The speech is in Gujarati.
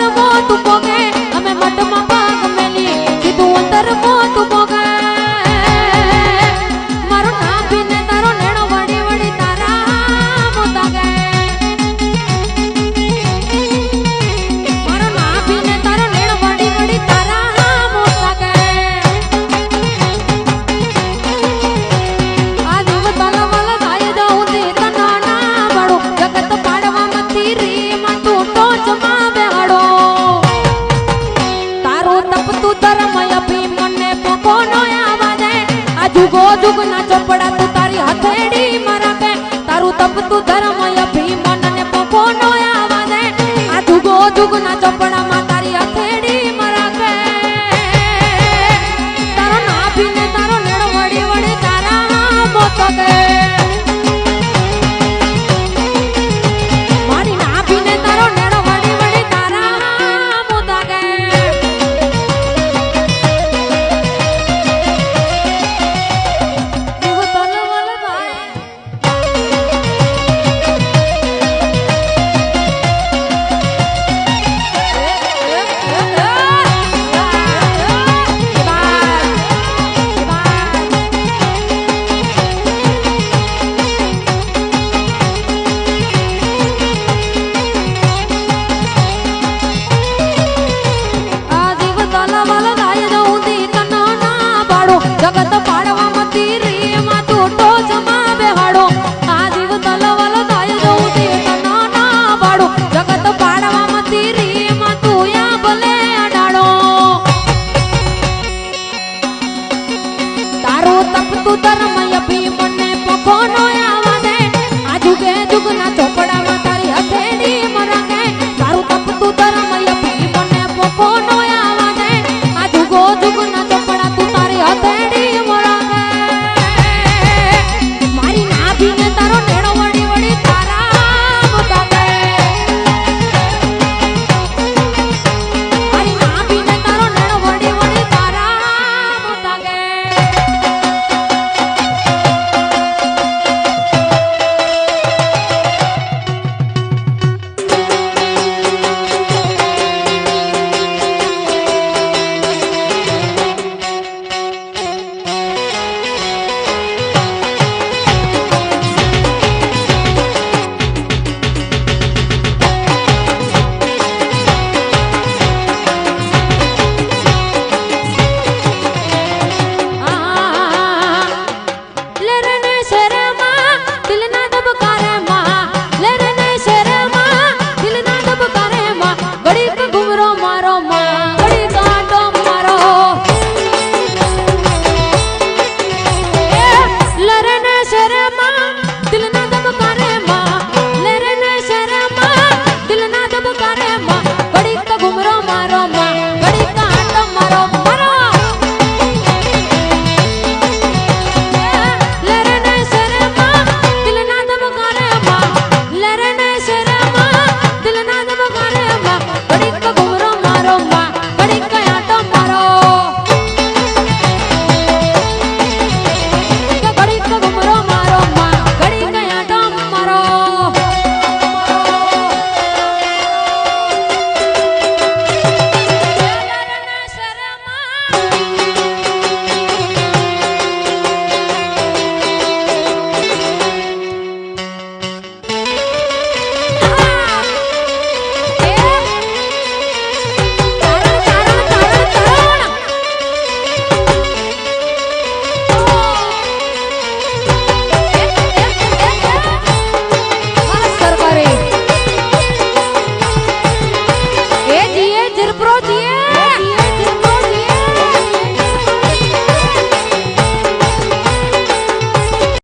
ধর্ম દુગના ચોપડા તું તારી હથેડી મારા બેન તારું તપ તું ધરા જગત પાડવા મતી રે માં તોટો જમા બેહાડો. આ જીવ તલવલ થાય જવું તે તનો ના પાડો જગત પાડવા મતી રે માં તું યા ભલે અડાડો. તારો તપ તું ધર્મ યભી મને પવનો આવા દે આજુ કે જુગના ચોપડામાં તારી હથેળી મરાંગે. તારું તપ તું ધર્મ